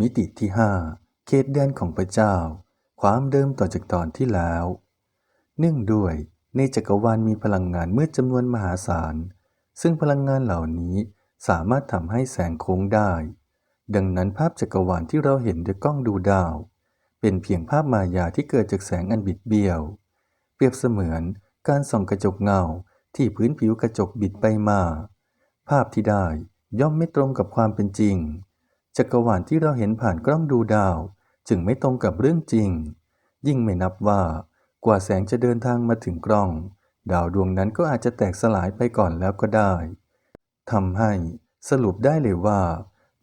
มิติที่ 5 เขตแดนของพระเจ้า ความเดิมต่อจากตอนที่แล้ว เนื่องด้วยในจักรวาลมีพลังงานมืดจำนวนมหาศาล ซึ่งพลังงานเหล่านี้สามารถทำให้แสงโค้งได้ ดังนั้นภาพจักรวาลที่เราเห็นด้วยกล้องดูดาว เป็นเพียงภาพมายาที่เกิดจากแสงอันบิดเบี้ยว เปรียบเสมือนการส่องกระจกเงาที่พื้นผิวกระจกบิดไปมา ภาพที่ได้ย่อมไม่ตรงกับความเป็นจริง จักรวาลที่เราเห็นผ่านกล้องดูดาว จึงไม่ตรงกับเรื่องจริง ยิ่งไม่นับว่ากว่าแสงจะเดินทางมาถึงกล้อง ดาวดวงนั้นก็อาจจะแตกสลายไปก่อนแล้วก็ได้ทำให้สรุปได้เลยว่า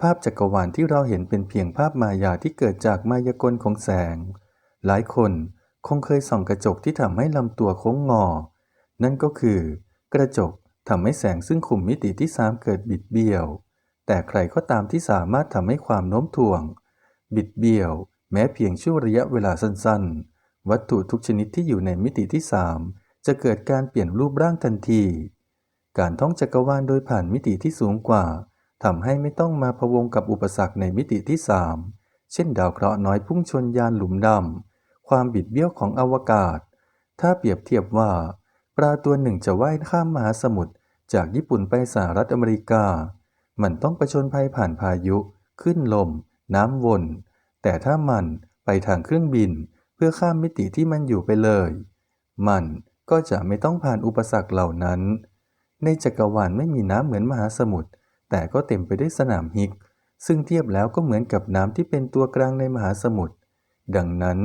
ภาพจักรวาลที่เราเห็นเป็นเพียงภาพมายาที่เกิดจากมายากลของแสง หลายคนคงเคยส่องกระจกที่ทำให้ลำตัวโค้งงอ นั่นก็คือ กระจกทำให้แสงซึ่งคุมมิติที่สามเกิดบิดเบี้ยว แต่ใครก็ตามที่สามารถทำให้ความโน้มถ่วง บิดเบี้ยว แม้เพียงช่วงระยะเวลาสั้นๆ วัตถุทุกชนิดที่อยู่ในมิติที่สามจะเกิดการเปลี่ยนรูปร่างทันที การท่องจักรวาลโดยผ่านมิติที่สูงกว่าทำให้ไม่ต้องมาพะวงกับอุปสรรคในมิติที่สามเช่นดาวเคราะห์น้อยพุ่งชนยานหลุมดำความบิดเบี้ยวของอวกาศ ถ้าเปรียบเทียบว่า ปลาตัวหนึ่งจะว่ายข้ามมหาสมุทรจากญี่ปุ่นไปสหรัฐอเมริกา มันต้องประชนภัยผ่านพายุ ขึ้นลม น้ำวน แต่ถ้ามันไปทางเครื่องบิน เพื่อข้ามมิติที่มันอยู่ไปเลย มันก็จะไม่ต้องผ่านอุปสรรคเหล่านั้น ในจักรวาลไม่มีน้ำเหมือนมหาสมุทร แต่ก็เต็มไปด้วยสนามฮิก ซึ่งเทียบแล้วก็เหมือนกับน้ำที่เป็นตัวกลางในมหาสมุทร ดังนั้น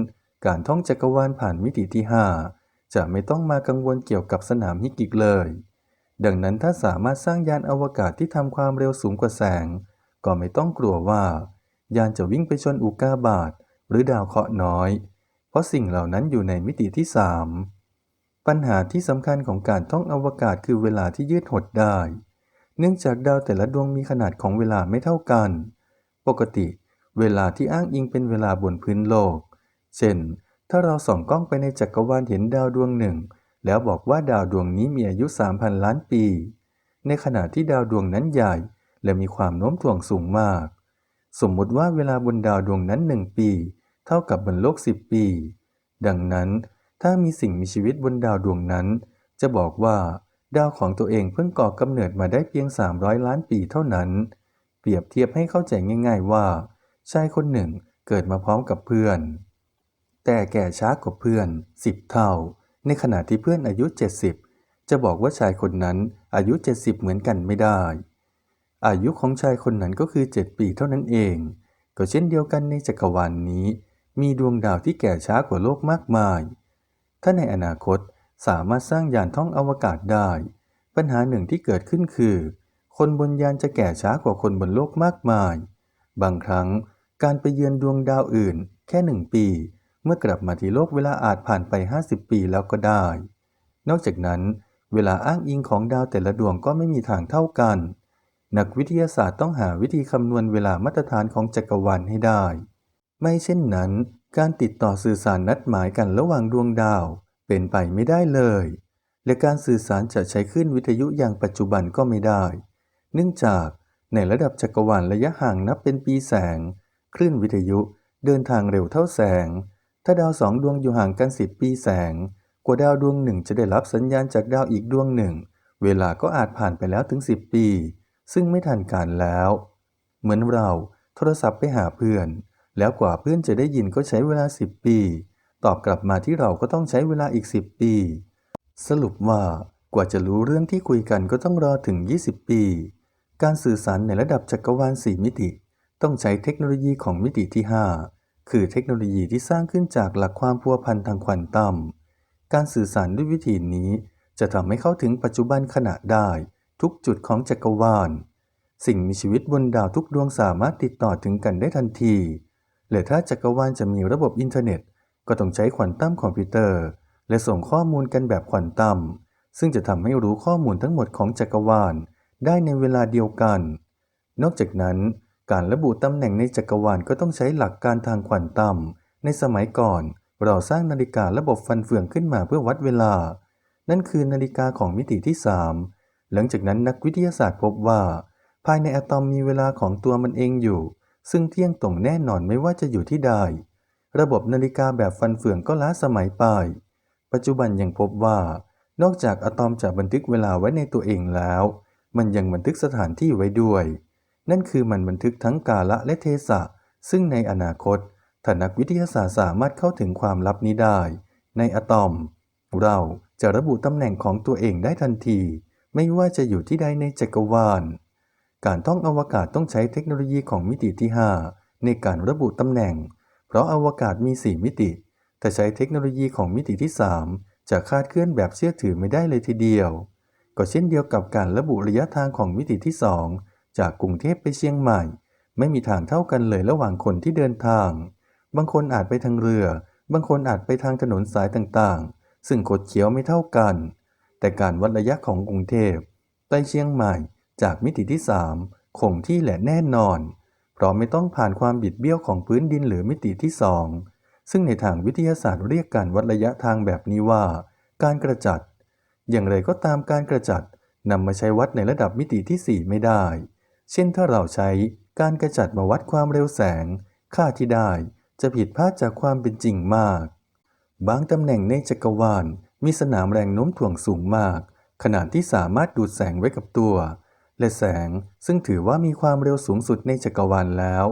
การท่องจักรวาลผ่านมิติที่ 5 จะไม่ต้องมากังวลเกี่ยวกับสนามฮิกอีกเลย ดังนั้นถ้าสามารถสร้างยานอวกาศที่ทำความเร็วสูงกว่าแสง ก็ไม่ต้องกลัวว่า ยานจะวิ่งไปชนอุกาบาตหรือดาวเคราะห์น้อย เพราะสิ่งเหล่านั้นอยู่ในมิติที่3ปัญหาที่สำคัญของการท่องอวกาศคือเวลาที่ยืดหดได้ เนื่องจากดาวแต่ละดวงมีขนาดของเวลาไม่เท่ากัน ปกติ เวลาที่อ้างอิงเป็นเวลาบนพื้นโลก เช่น ถ้าเราส่องกล้องไปในจักรวาลเห็นดาวดวงหนึ่ง แล้วบอกว่าดาวดวงนี้มีอายุ 3,000 ล้านปี ในขณะที่ดาวดวงนั้นใหญ่ และมีความโน้มถ่วงสูงมาก สมมุติว่าเวลาบนดาวดวงนั้นหนึ่งปี เท่ากับบนโลก 10 ปี ดังนั้น ถ้ามีสิ่งมีชีวิตบนดาวดวงนั้น จะบอกว่า ดาวของตัวเองเพิ่งก่อกำเนิดมาได้เพียง 300 ล้านปีเท่านั้น เปรียบเทียบให้เข้าใจง่าย ๆว่า ชายคนหนึ่งเกิดมาพร้อมกับเพื่อน แต่แก่ช้ากว่าเพื่อน 10 เท่า ในขณะที่เพื่อนอายุ 70 จะบอกว่าชายคนนั้นอายุ 70 เหมือนกันไม่ได้ อายุของชายคนนั้นก็คือ 7 ปีเท่านั้นเอง ก็เช่นเดียวกันในจักรวาลนนี้ มีดวงดาวที่แก่ช้ากว่าโลกมากมาย ถ้าในอนาคตสามารถสร้างยานท่องอวกาศได้ ปัญหาหนึ่งที่เกิดขึ้นคือ คนบนยานจะแก่ช้ากว่าคนบนโลกมากมาย บางครั้งการไปเยือนดวงดาวอื่น แค่หนึ่งปี เมื่อกลับมาที่โลกเวลาอาจผ่านไป 50 ปีแล้วก็ได้ นอกจากนั้น เวลาอ้างอิงของดาวแต่ละดวงก็ไม่มีทางเท่ากัน นักวิทยาศาสตร์ต้องหาวิธีคำนวณเวลามาตรฐานของจักรวาลให้ได้ ไม่เช่นนั้น การติดต่อสื่อสารนัดหมายกันระหว่างดวงดาว เป็นไปไม่ได้เลย และการสื่อสารจะใช้คลื่นวิทยุอย่างปัจจุบันก็ไม่ได้ เนื่องจากในระดับจักรวาลระยะห่างนับเป็นปีแสง คลื่นวิทยุเดินทางเร็วเท่าแสง ถ้าดาวสองดวงอยู่ห่างกันสิบปีแสง กว่าดาวดวงหนึ่งจะได้รับสัญญาณจากดาวอีกดวงหนึ่ง เวลาก็อาจผ่านไปแล้วถึง 10 ปี ซึ่งไม่ทันการแล้ว เหมือนเราโทรศัพท์ไปหาเพื่อน แล้วกว่าเพื่อนจะได้ยินก็ใช้เวลา 10 ปี ตอบกลับมาที่เราก็ต้องใช้เวลาอีก 10 ปี สรุปว่ากว่าจะรู้เรื่องที่คุยกันก็ต้องรอถึง 20 ปี การสื่อสารในระดับจักรวาล 4 มิติ ต้องใช้เทคโนโลยีของมิติที่ 5 คือเทคโนโลยีที่สร้างขึ้นจากหลักความพัวพันทางควอนตัมการสื่อสารด้วยวิธีนี้จะทำให้เข้าถึงปัจจุบันขณะได้ ทุกจุดของจักรวาล สิ่งมีชีวิตบนดาวทุกดวงสามารถติดต่อถึงกันได้ทันที และถ้าจักรวาลจะมีระบบอินเทอร์เน็ต ก็ต้องใช้ควอนตัมคอมพิวเตอร์ และส่งข้อมูลกันแบบควอนตัม ซึ่งจะทำให้รู้ข้อมูลทั้งหมดของจักรวาล ได้ในเวลาเดียวกัน นอกจากนั้น การระบุตำแหน่งในจักรวาลก็ต้องใช้หลักการทางควอนตัมในสมัยก่อน เราสร้างนาฬิการะบบฟันเฟืองขึ้นมาเพื่อวัดเวลา นั่นคือนาฬิกาของมิติที่ 3 หลังจากนั้นนักวิทยาศาสตร์พบว่า ภายในอะตอมมีเวลาของตัวมันเองอยู่ ซึ่งเที่ยงตรงแน่นอนไม่ว่าจะอยู่ที่ใด ระบบนาฬิกาแบบฟันเฟืองก็ล้าสมัยไป ปัจจุบันยังพบว่า นอกจากอะตอมจะบันทึกเวลาไว้ในตัวเองแล้ว มันยังบันทึกสถานที่ไว้ด้วย นั่นคือมันบันทึกทั้งกาละและเทศะ ซึ่งในอนาคตถ้านักวิทยาศาสตร์สามารถเข้าถึงความลับนี้ได้ ในอะตอม เราจะระบุตำแหน่งของตัวเองได้ทันที ไม่ว่าจะอยู่ที่ใดในจักรวาล การท่องอวกาศต้องใช้เทคโนโลยีของมิติที่ 5 ในการระบุตำแหน่ง เพราะอวกาศมี 4 มิติแต่ใช้เทคโนโลยีของมิติที่ 3 จะคาดเคลื่อนแบบเชื่อถือไม่ได้เลยทีเดียว ก็เช่นเดียวกับการระบุระยะทางของมิติที่ 2 จากกรุงเทพไปเชียงใหม่ ไม่มีทางเท่ากันเลยระหว่างคนที่เดินทาง บางคนอาจไปทางเรือ บางคนอาจไปทางถนนสายต่างๆ ซึ่งคดเขียวไม่เท่ากัน แต่การวัดระยะของกรุงเทพไปเชียงใหม่จากมิติที่ 3 คงที่และแน่นอน เพราะไม่ต้องผ่านความบิดเบี้ยวของพื้นดินหรือมิติที่ 2 ซึ่งในทางวิทยาศาสตร์เรียกการวัดระยะทางแบบนี้ว่า การกระจัด อย่างไรก็ตามการกระจัดนำมาใช้วัดในระดับมิติที่ 4 ไม่ได้ เช่นถ้าเราใช้การกระจัดมาวัดความเร็วแสง ค่าที่ได้จะผิดพลาดจากความเป็นจริงมาก บางตำแหน่งในจักรวาลมีสนามแรงโน้มถ่วงสูงมาก ขนาดที่สามารถดูดแสงไว้กับตัว และแสงซึ่งถือว่ามีความเร็วสูงสุดในจักรวาลแล้ว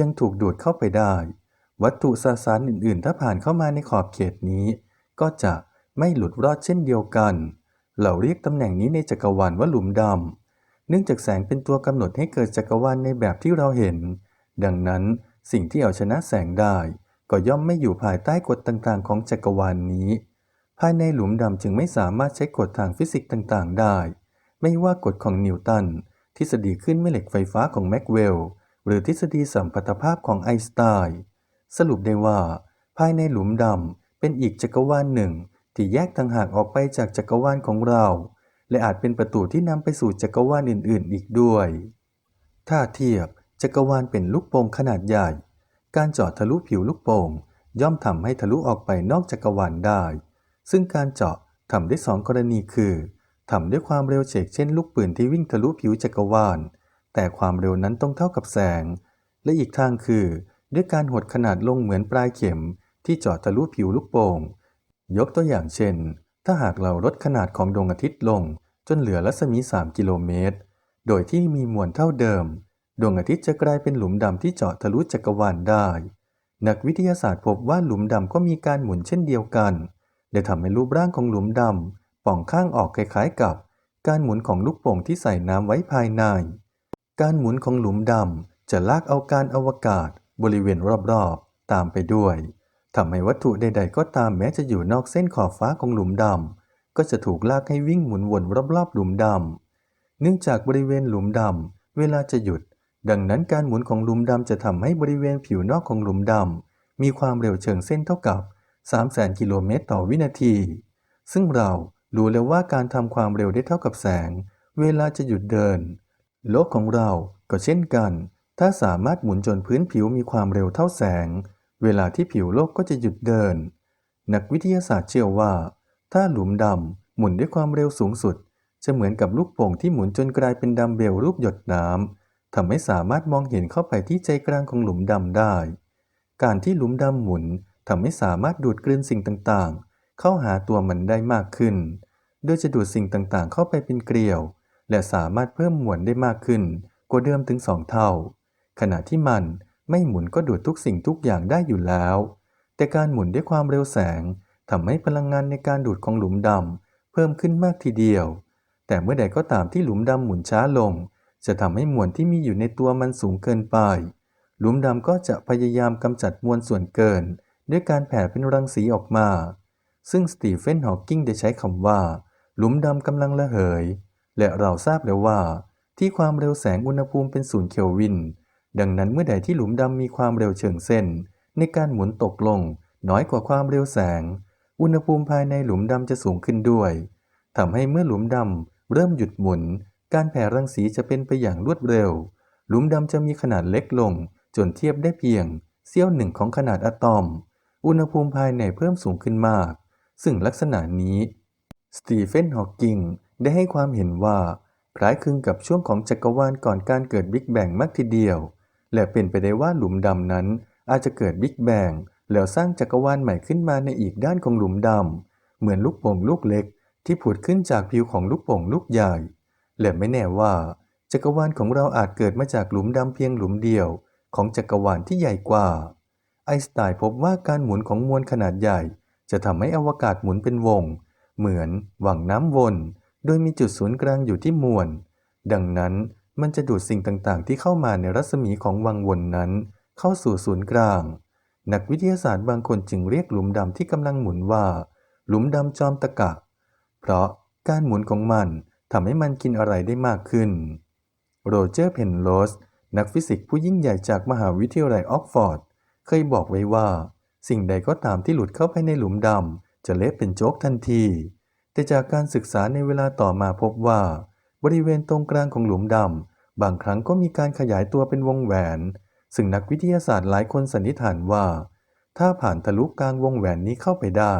ยังถูกดูดเข้าไปได้ วัตถุสสารอื่น ๆ ถ้าผ่านเข้ามาในขอบเขตนี้ ก็จะไม่หลุดรอดเช่นเดียวกัน เราเรียกตำแหน่งนี้ในจักรวาลว่าหลุมดำ เนื่องจากแสงเป็นตัวกำหนดให้เกิดจักรวาลในแบบที่เราเห็น ดังนั้นสิ่งที่เอาชนะแสงได้ ก็ย่อมไม่อยู่ภายใต้กฎต่างๆ ของจักรวาลนนี้ ภายในหลุมดำจึงไม่สามารถใช้กฎทางฟิสิกส์ต่างๆ ได้ ไม่ว่ากฎของนิวตันทฤษฎีขึ้นแม่เหล็กไฟฟ้าของแม็กเวลหรือทฤษฎีสัมพัทธภาพของไอน์สไตน์สรุปได้ว่า ภายในหลุมดำเป็นอีกจักรวาลหนึ่ง ที่แยกต่างหากออกไปจากจักรวาลของเรา และอาจเป็นประตูที่นำไปสู่จักรวาลอื่น ๆ อีกด้วย ถ้าเทียบจักรวาลเป็นลูกโป่งขนาดใหญ่ การเจาะทะลุผิวลูกโป่งย่อมทำให้ทะลุออกไปนอกจักรวาลได้ ซึ่งการเจาะทำได้สองกรณีคือทำด้วยความเร็วเฉกเช่นลูกปืนที่วิ่งทะลุผิวจักรวาล แต่ความเร็วนั้นต้องเท่ากับแสง และอีกทางคือ ด้วยการหดขนาดลงเหมือนปลายเข็ม ที่เจาะทะลุผิวลูกโป่ง ยกตัวอย่างเช่น ถ้าหากเราลดขนาดของดวงอาทิตย์ลง จนเหลือรัศมี 3 กิโลเมตร โดยที่มีมวลเท่าเดิม ดวงอาทิตย์จะกลายเป็นหลุมดำที่เจาะทะลุจักรวาลได้ นักวิทยาศาสตร์พบว่าหลุมดำก็มีการหมุนเช่นเดียวกันและทำให้รูปร่างของหลุมดำป่องข้างออกคล้ายๆกับ การหมุนของลูกโป่งที่ใส่น้ำไว้ภายใน การหมุนของหลุมดำจะลากเอาการอวกาศ บริเวณรอบๆ ตามไปด้วยทำให้วัตถุใดๆก็ตามแม้จะอยู่นอกเส้นขอบฟ้าของหลุมดำ ก็จะถูกลากให้วิ่งหมุนวนรอบๆหลุมดำ เนื่องจากบริเวณหลุมดำเวลาจะหยุด ดังนั้นการหมุนของหลุมดำจะทำให้บริเวณผิวนอกของหลุมดำมีความเร็วเชิงเส้นเท่ากับ 300,000 กิโลเมตรต่อวินาที ซึ่งเรารู้แล้วว่าการทำความเร็วได้เท่ากับแสง เวลาจะหยุดเดิน โลกของเราก็เช่นกัน ถ้าสามารถหมุนจนพื้นผิวมีความเร็วเท่าแสง เวลาที่ผิวโลกก็จะหยุดเดิน นักวิทยาศาสตร์เชื่อว่า ถ้าหลุมดำหมุนด้วยความเร็วสูงสุด จะเหมือนกับลูกโป่งที่หมุนจนกลายเป็นดัมเบลรูปหยดน้ำทำให้สามารถมองเห็นเข้าไปที่ใจกลางของหลุมดำได้ การที่หลุมดำหมุนทำให้สามารถดูดกลืนสิ่งต่างๆ เข้าหาตัวมันได้มากขึ้น โดยจะดูดสิ่งต่างๆ เข้าไปเป็นเกลียว และสามารถเพิ่มมวลได้มากขึ้น กว่าเดิมถึงสองเท่า ขณะที่มันไม่หมุนก็ดูดทุกสิ่งทุกอย่างได้อยู่แล้ว แต่การหมุนด้วยความเร็วแสง ทำให้พลังงานในการดูดของหลุมดำเพิ่มขึ้นมากทีเดียว แต่เมื่อใดก็ตามที่หลุมดำหมุนช้าลง จะทำให้มวลที่มีอยู่ในตัวมันสูงเกินไป หลุมดำก็จะพยายามกำจัดมวลส่วนเกิน ด้วยการแผ่เป็นรังสีออกมา ซึ่งสตีเฟนฮอว์กิงได้ใช้คำว่า หลุมดำกำลังระเหย และเราทราบแล้วว่า ที่ความเร็วแสงอุณหภูมิเป็นศูนย์เคลวิน ดังนั้นเมื่อใดที่หลุมดำมีความเร็วเชิงเส้น ในการหมุนตกลง น้อยกว่าความเร็วแสง อุณหภูมิภายในหลุมดำจะสูงขึ้นด้วยทำให้เมื่อหลุมดำเริ่มหยุดหมุน การแผ่รังสีจะเป็นไปอย่างรวดเร็ว หลุมดำจะมีขนาดเล็กลง จนเทียบได้เพียงเสี้ยวหนึ่งของขนาดอะตอม อุณหภูมิภายในเพิ่มสูงขึ้นมาก ซึ่งลักษณะนี้ สตีเฟน ฮอว์กิง ได้ให้ความเห็นว่า คล้ายคลึงกับช่วงของจักรวาลก่อนการเกิดบิ๊กแบงมากทีเดียว และเป็นไปได้ว่าหลุมดำนั้นอาจจะเกิดบิ๊กแบง แล้วสร้างจักรวาลใหม่ขึ้นมาในอีกด้านของหลุมดำ เหมือนลูกโป่งลูกเล็ก ที่ผุดขึ้นจากผิวของลูกโป่งลูกใหญ่ และไม่แน่ว่า จักรวาลของเราอาจเกิดมาจากหลุมดำเพียงหลุมเดียว ของจักรวาลที่ใหญ่กว่า ไอสไตน์พบว่าการหมุนของมวลขนาดใหญ่ จะทำให้อวกาศหมุนเป็นวง เหมือนวังน้ำวน โดยมีจุดศูนย์กลางอยู่ที่มวล ดังนั้นมันจะดูดสิ่งต่างๆ ที่เข้ามาในรัศมีของวังวนนั้น เข้าสู่ศูนย์กลาง นักวิทยาศาสตร์บางคนจึงเรียกหลุมดำที่กำลังหมุนว่า หลุมดำจอมตะกะ เพราะการหมุนของมันทำให้มันกินอะไรได้มากขึ้น โรเจอร์เพนโรสนักฟิสิกส์ผู้ยิ่งใหญ่จากมหาวิทยาลัยออกฟอร์ด เคยบอกไว้ว่า สิ่งใดก็ตามที่หลุดเข้าไปในหลุมดำจะเละเป็นโจ๊กทันที แต่จากการศึกษาในเวลาต่อมาพบว่า บริเวณตรงกลางของหลุมดำบางครั้งก็มีการขยายตัวเป็นวงแหวน ซึ่งนักวิทยาศาสตร์หลายคนสันนิษฐานว่า ถ้าผ่านทะลุกลางวงแหวนนี้เข้าไปได้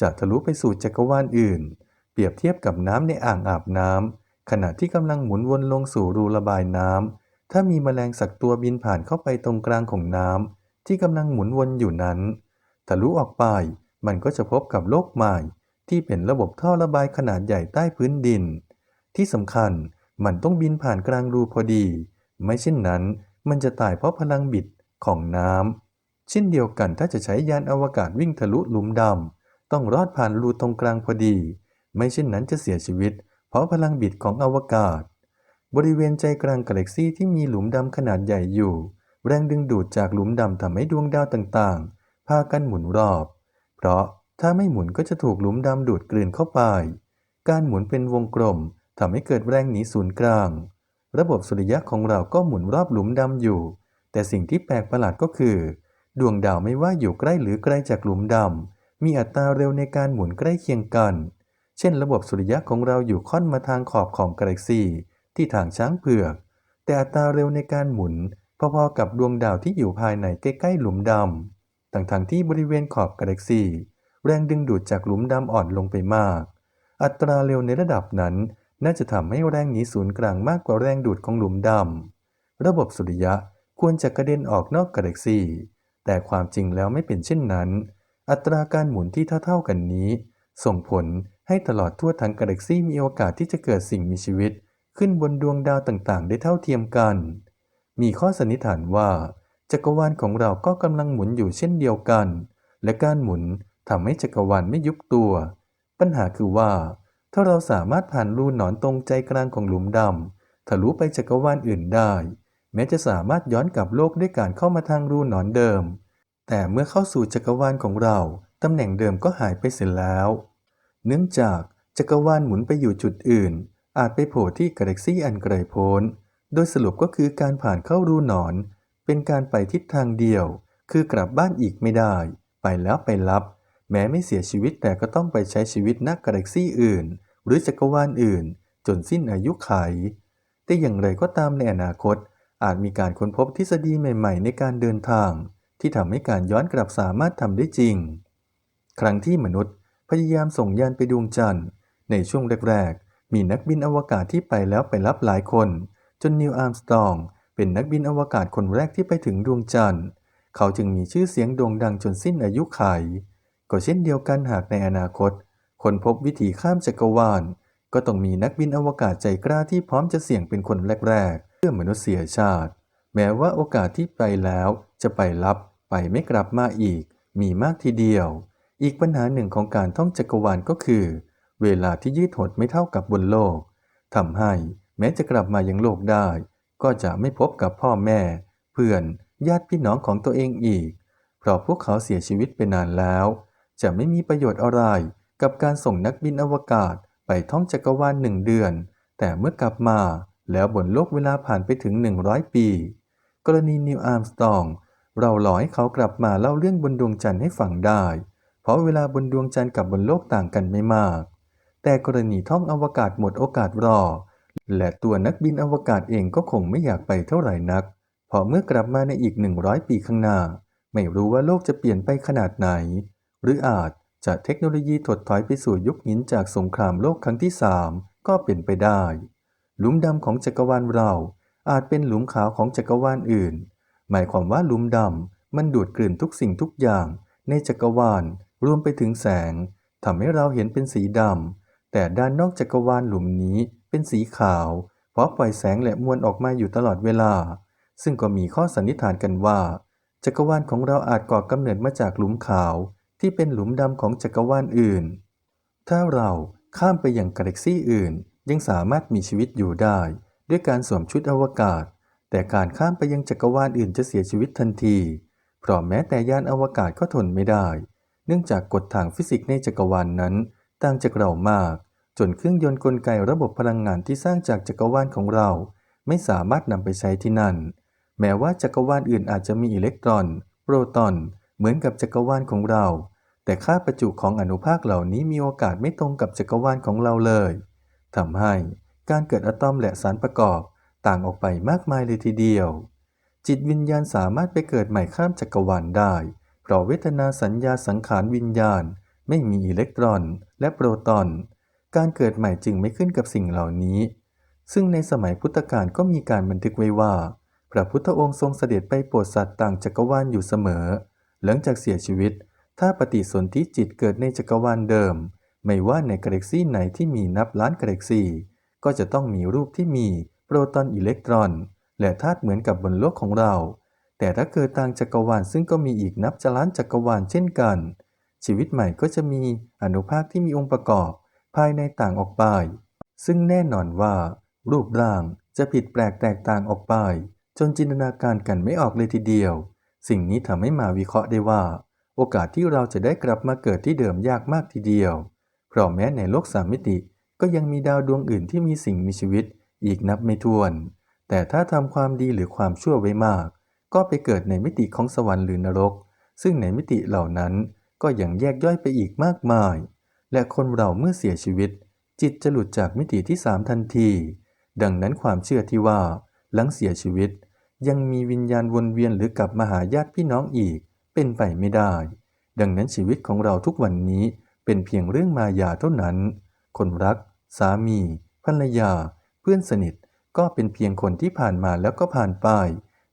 จะทะลุไปสู่จักรวาลอื่น เปรียบเทียบกับน้ำในอ่างอาบน้ำขณะที่กำลังหมุนวนลงสู่รูระบายน้ำถ้ามีแมลงสักตัวบินผ่านเข้าไปตรงกลางของน้ำที่กำลังหมุนวนอยู่นั้น ทะลุออกไปมันก็จะพบกับโลกใหม่ ที่เป็นระบบท่อระบายขนาดใหญ่ใต้พื้นดิน ที่สำคัญมันต้องบินผ่านกลางรูพอดี ไม่เช่นนั้น มันจะตายเพราะพลังบิดของน้ำเช่นเดียวกันถ้าจะใช้ยานอวกาศวิ่งทะลุหลุมดำต้องรอดผ่านรูตรงกลางพอดี ไม่เช่นนั้นจะเสียชีวิต เพราะพลังบิดของอวกาศ บริเวณใจกลางกาแล็กซีที่มีหลุมดำขนาดใหญ่อยู่ แรงดึงดูดจากหลุมดำทำให้ดวงดาวต่างๆ พากันหมุนรอบ เพราะถ้าไม่หมุนก็จะถูกหลุมดำดูดกลืนเข้าไป การหมุนเป็นวงกลมทำให้เกิดแรงหนีศูนย์กลาง ระบบสุริยะของเราก็หมุนรอบหลุมดำอยู่ แต่สิ่งที่แปลกประหลาดก็คือ ดวงดาวไม่ว่าอยู่ใกล้หรือไกลจากหลุมดำมีอัตราเร็วในการหมุนใกล้เคียงกัน เช่น ระบบสุริยะของเราอยู่ค่อนมาทางขอบของกาแล็กซีที่ทางช้างเผือก แต่อัตราเร็วในการหมุนพอๆกับดวงดาวที่อยู่ภายในใกล้ๆหลุมดำทั้งๆที่บริเวณขอบกาแล็กซีแรงดึงดูดจากหลุมดำอ่อนลงไปมาก อัตราเร็วในระดับนั้น น่าจะทำให้แรงหนีศูนย์กลางมากกว่าแรงดูดของหลุมดำ ระบบสุริยะควรจะกระเด็นออกนอกกาแล็กซีแต่ความจริงแล้วไม่เป็นเช่นนั้น อัตราการหมุนที่เท่าๆกันนี้ ส่งผลให้ตลอดทั่วทั้งกาแล็กซีมีโอกาสที่จะเกิดสิ่งมีชีวิต ขึ้นบนดวงดาวต่างๆ ได้เท่าเทียมกัน มีข้อสันนิษฐานว่า จักรวาลของเราก็กำลังหมุนอยู่เช่นเดียวกัน และการหมุนทำให้จักรวาลไม่ยุบตัว ปัญหาคือว่า ถ้าเราสามารถผ่านรูหนอนตรงใจกลางของหลุมดำทะลุไปจักรวาลอื่นได้ แม้จะสามารถย้อนกลับโลกด้วยการเข้ามาทางรูหนอนเดิม แต่เมื่อเข้าสู่จักรวาลของเรา ตำแหน่งเดิมก็หายไปเสียแล้ว เนื่องจากจักรวาลหมุนไปอยู่จุดอื่น อาจไปโผล่ที่กาแล็กซีอันไกลโพ้น โดยสรุปก็คือการผ่านเข้ารูหนอน เป็นการไปทิศทางเดียว คือกลับบ้านอีกไม่ได้ ไปแล้วไปรับ แม้ไม่เสียชีวิตแต่ก็ต้องไปใช้ชีวิตนักกาแล็กซี่อื่น หรือจักรวาลอื่น จนสิ้นอายุไข แต่อย่างไรก็ตามในอนาคต อาจมีการค้นพบทฤษฎีใหม่ ๆ ในการเดินทาง ที่ทำให้การย้อนกลับสามารถทำได้จริง ครั้งที่มนุษย์พยายามส่งยานไปดวงจันทร์ ในช่วงแรกๆ มีนักบินอวกาศที่ไปแล้วไปรับหลายคน จนนิวอาร์มสตรองเป็นนักบินอวกาศคนแรกที่ไปถึงดวงจันทร์ เขาจึงมีชื่อเสียงโด่งดังจนสิ้นอายุไข ก็เช่นเดียวกันหากในอนาคต คนพบวิธีข้ามจักรวาล ก็ต้องมีนักบินอวกาศใจกล้าที่พร้อมจะเสี่ยงเป็นคนแรกๆ เพื่อมนุษยชาติ แม้ว่าโอกาสที่ไปแล้วจะไปรับไปไม่กลับมาอีก มีมากทีเดียว อีกปัญหาหนึ่งของการท่องจักรวาลก็คือ เวลาที่ยืดหดไม่เท่ากับบนโลกทำให้แม้จะกลับมายังโลกได้ ก็จะไม่พบกับพ่อแม่ เพื่อนญาติพี่น้องของตัวเองอีก เพราะพวกเขาเสียชีวิตไปนานแล้ว จะไม่มีประโยชน์อะไรกับการส่งนักบินอวกาศไปท่องจักรวาลหนึ่งเดือน แต่เมื่อกลับมาแล้วบนโลกเวลาผ่านไปถึง 100 ปี กรณีนิวอาร์มสตองเราหลอให้เขากลับมาเล่าเรื่องบนดวงจันทร์ให้ฟังได้ เพราะเวลาบนดวงจันทร์กับบนโลกต่างกันไม่มาก แต่กรณีท่องอวกาศหมดโอกาสรอ และตัวนักบินอวกาศเองก็คงไม่อยากไปเท่าไหร่นัก เพราะเมื่อกลับมาในอีก 100 ปีข้างหน้า ไม่รู้ว่าโลกจะเปลี่ยนไปขนาดไหน หรืออาจจะเทคโนโลยีถดถอยไปสู่ยุคหินจากสงครามโลกครั้งที่3ก็เป็นไปได้ หลุมดำของจักรวาลเราอาจเป็นหลุมขาวของจักรวาลอื่น หมายความว่าหลุมดำมันดูดกลืนทุกสิ่งทุกอย่าง ในจักรวาลรวมไปถึงแสงทำให้เราเห็นเป็นสีดำแต่ด้านนอกจักรวาลหลุมนี้เป็นสีขาว เพราะปล่อยแสงและมวลออกมาอยู่ตลอดเวลา ซึ่งก็มีข้อสันนิษฐานกันว่า จักรวาลของเราอาจก่อกำเนิดมาจากหลุมขาว ที่เป็นหลุมดำของจักรวาลอื่น ถ้าเราข้ามไปยังกาแล็กซี่อื่น ยังสามารถมีชีวิตอยู่ได้ ด้วยการสวมชุดอวกาศ แต่การข้ามไปยังจักรวาลอื่นจะเสียชีวิตทันทีเพราะแม้แต่ยานอวกาศก็ทนไม่ได้ เนื่องจากกฎทางฟิสิกส์ในจักรวาลนนั้น ต่างจากเรามาก จนเครื่องยนต์กลไกระบบพลังงานที่สร้างจากจักรวาลของเรา ไม่สามารถนำไปใช้ที่นั่น แม้ว่าจักรวาลอื่นอาจจะมีอิเล็กตรอน โปรตอน เหมือนกับจักรวาลของเรา แต่ค่าประจุของอนุภาคเหล่านี้มีโอกาสไม่ตรงกับจักรวาลของเราเลยทำให้การเกิดอะตอมและสารประกอบต่างออกไปมากมายเลยทีเดียว จิตวิญญาณสามารถไปเกิดใหม่ข้ามจักรวาลได้ เพราะเวทนาสัญญาสังขารวิญญาณ ไม่มีอิเล็กตรอนและโปรตอน การเกิดใหม่จึงไม่ขึ้นกับสิ่งเหล่านี้ ซึ่งในสมัยพุทธกาลก็มีการบันทึกไว้ว่า พระพุทธองค์ทรงเสด็จไปโปรดสัตว์ต่างจักรวาลอยู่เสมอ หลังจากเสียชีวิต ถ้าปฏิสนธิจิตเกิดในจักรวาลเดิม ไม่ว่าในกาแล็กซี่ไหนที่มีนับล้านกาแล็กซี่ก็จะต้องมีรูปที่มีโปรตอนอิเล็กตรอน และธาตุเหมือนกับบนโลกของเรา แต่ถ้าเกิดต่างจักรวาลซึ่งก็มีอีกนับจะล้านจักรวาลเช่นกัน ชีวิตใหม่ก็จะมีอนุภาคที่มีองค์ประกอบ ภายในต่างออกไป ซึ่งแน่นอนว่า รูปร่างจะผิดแปลกแตกต่างออกไป จนจินตนาการกันไม่ออกเลยทีเดียว สิ่งนี้ทำให้มาวิเคราะห์ได้ว่า โอกาสที่เราจะได้กลับมาเกิดที่เดิมยากมากทีเดียว เพราะแม้ในโลกสามมิติก็ยังมีดาวดวงอื่นที่มีสิ่งมีชีวิตอีกนับไม่ถ้วน แต่ถ้าทำความดีหรือความชั่วไว้มาก ก็ไปเกิดในมิติของสวรรค์หรือนรก ซึ่งในมิติเหล่านั้นก็ยังแยกย่อยไปอีกมากมาย และคนเราเมื่อเสียชีวิต จิตจะหลุดจากมิติที่สามทันที ดังนั้นความเชื่อที่ว่า หลังเสียชีวิต ยังมีวิญญาณวนเวียนหรือกลับมาหาญาติพี่น้องอีก เป็นไปไม่ได้ ดังนั้นชีวิตของเราทุกวันนี้เป็นเพียงเรื่องมายาเท่านั้น คนรัก สามี ภรรยา เพื่อนสนิทก็เป็นเพียงคนที่ผ่านมาแล้วก็ผ่านไป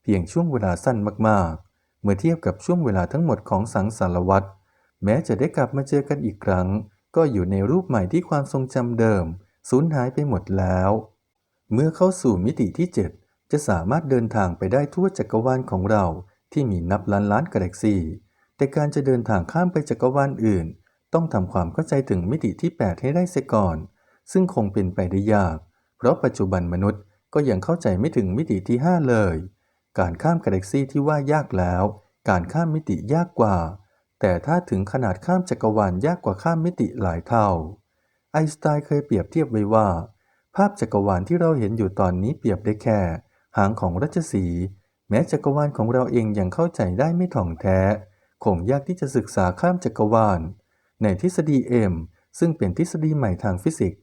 เพียงช่วงเวลาสั้นมากๆ เมื่อเทียบกับช่วงเวลาทั้งหมดของสังสารวัตรแม้จะได้กลับมาเจอกันอีกครั้ง ก็อยู่ในรูปใหม่ที่ความทรงจำเดิม สูญหายไปหมดแล้ว เมื่อเข้าสู่มิติที่ 7 จะสามารถเดินทางไปได้ทั่วจักรวาลของเราที่มีนับล้านล้านกาแล็กซีแต่การจะเดินทางข้ามไปจักรวาลอื่น ต้องทำความเข้าใจถึงมิติที่ 8 ให้ได้เสียก่อน ซึ่งคงเป็นไปได้ยาก เพราะปัจจุบันมนุษย์ก็ยังเข้าใจไม่ถึงมิติที่ 5 เลย การข้ามกาแล็กซีที่ว่ายากแล้ว การข้ามมิติยากกว่า แต่ถ้าถึงขนาดข้ามจักรวาลยากกว่าข้ามมิติหลายเท่า ไอน์สไตน์เคยเปรียบเทียบไว้ว่า ภาพจักรวาลที่เราเห็นอยู่ตอนนี้เปรียบได้แค่ หางของรัชสีแม้จักรวาลของเราเองยังเข้าใจได้ไม่ถ่องแท้ คงยากที่จะศึกษาข้ามจักรวาล ในทฤษฎีเอ็มซึ่งเป็นทฤษฎีใหม่ทางฟิสิกส์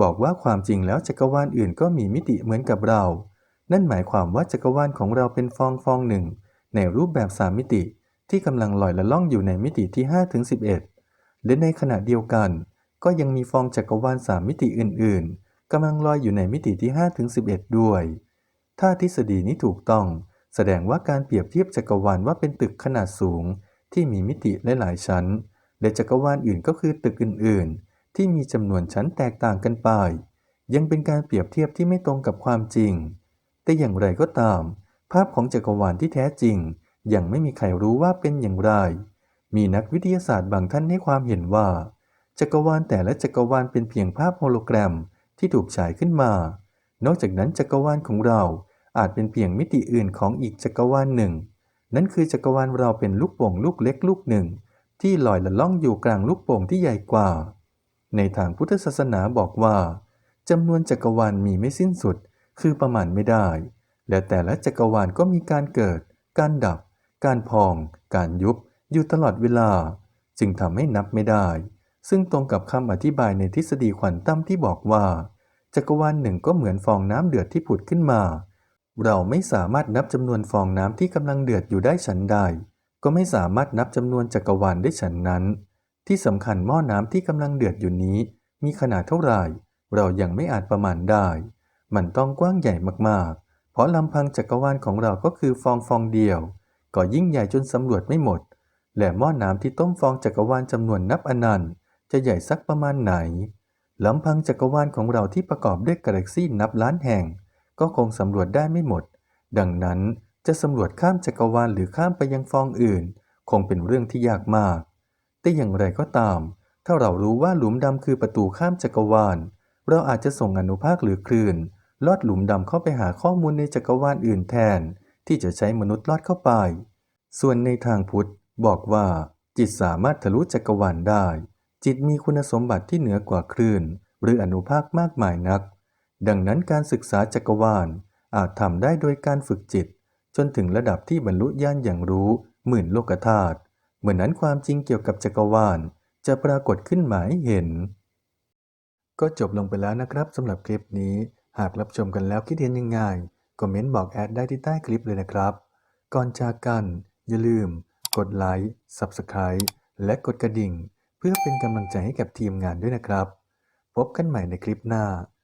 บอกว่าความจริงแล้วจักรวาลอื่นก็มีมิติเหมือนกับเรา นั่นหมายความว่าจักรวาลของเราเป็นฟองฟองหนึ่ง ในรูปแบบสามมิติที่กำลังลอยละล่องอยู่ในมิติที่5ถึง11 และในขณะเดียวกัน ก็ยังมีฟองจักรวาลสามมิติอื่นๆกำลังลอยอยู่ในมิติที่5ถึง11 ด้วย ถ้าทฤษฎีนี้ถูกต้อง แสดงว่าการเปรียบเทียบจักรวาลว่าเป็นตึกขนาดสูง ที่มีมิติหลายๆชั้น และจักรวาลอื่นก็คือตึกอื่น ๆ ที่มีจำนวนชั้นแตกต่างกันไป ยังเป็นการเปรียบเทียบที่ไม่ตรงกับความจริง แต่อย่างไรก็ตาม ภาพของจักรวาลที่แท้จริง ยังไม่มีใครรู้ว่าเป็นอย่างไร มีนักวิทยาศาสตร์บางท่านให้ความเห็นว่า จักรวาลแต่ละจักรวาลเป็นเพียงภาพโฮโลแกรมที่ถูกฉายขึ้นมา นอกจากนั้นจักรวาลของเรา อาจเป็นเพียงมิติอื่นของอีกจักรวาลหนึ่ง นั่นคือจักรวาลเราเป็นลูกโป่งลูกเล็กลูกหนึ่ง ที่ลอยละล่องอยู่กลางลูกโป่งที่ใหญ่กว่า ในทางพุทธศาสนาบอกว่าจำนวนจักรวาลมีไม่สิ้นสุด คือประมาณไม่ได้ และแต่ละจักรวาลก็มีการเกิด การดับ การพอง การยุบ อยู่ตลอดเวลา จึงทำให้นับไม่ได้ ซึ่งตรงกับคำอธิบายในทฤษฎีควอนตัมที่บอกว่า จักรวาลหนึ่งก็เหมือนฟองน้ำเดือดที่ผุดขึ้นมา เราไม่สามารถนับจำนวนฟองน้ำที่กำลังเดือดอยู่ได้ฉันใด ก็ไม่สามารถนับจำนวนจักรวาลได้ฉันนั้น ที่สำคัญหม้อน้ำที่กำลังเดือดอยู่นี้ มีขนาดเท่าไหร่ เรายังไม่อาจประมาณได้ มันต้องกว้างใหญ่มากๆ เพราะลำพังจักรวาลของเราก็คือฟองฟองเดียว ก็ยิ่งใหญ่จนสำรวจไม่หมด และหม้อน้ำที่ต้มฟองจักรวาลจำนวนนับอนันต์ จะใหญ่สักประมาณไหนลำพังจักรวาลของเราที่ประกอบด้วยกาแล็กซี่นับล้านแห่ง ก็คงสำรวจได้ไม่หมด ดังนั้นจะสำรวจข้ามจักรวาลหรือข้ามไปยังฟองอื่น คงเป็นเรื่องที่ยากมาก แต่อย่างไรก็ตาม ถ้าเรารู้ว่าหลุมดำคือประตูข้ามจักรวาล เราอาจจะส่งอนุภาคหรือคลื่นลอดหลุมดำเข้าไปหาข้อมูลในจักรวาลอื่นแทน ที่จะใช้มนุษย์ลอดเข้าไป ส่วนในทางพุทธบอกว่า จิตสามารถทะลุจักรวาลได้ จิตมีคุณสมบัติที่เหนือกว่าคลื่น หรืออนุภาคมากมายนัก ดังนั้นการศึกษาจักรวาลอาจทำได้โดยการฝึกจิต จนถึงระดับที่บรรลุญาณอย่างรู้หมื่นโลกธาตุเมื่อนนั้นความจริงเกี่ยวกับจักรวาล จะปรากฏขึ้นหมาให้เห็น ก็จบลงไปแล้วนะครับสำหรับคลิปนี้ หากรับชมกันแล้วคิดเห็นยังไงคอมเมนต์บอกแอดได้ที่ใต้คลิปเลยนะครับ ก่อนจากกัน อย่าลืม กดไลค์ Subscribe และกดกระดิ่ง เพื่อเป็นกำลังใจให้กับทีมงานด้วยนะครับ พบกันใหม่ในคลิปหน้า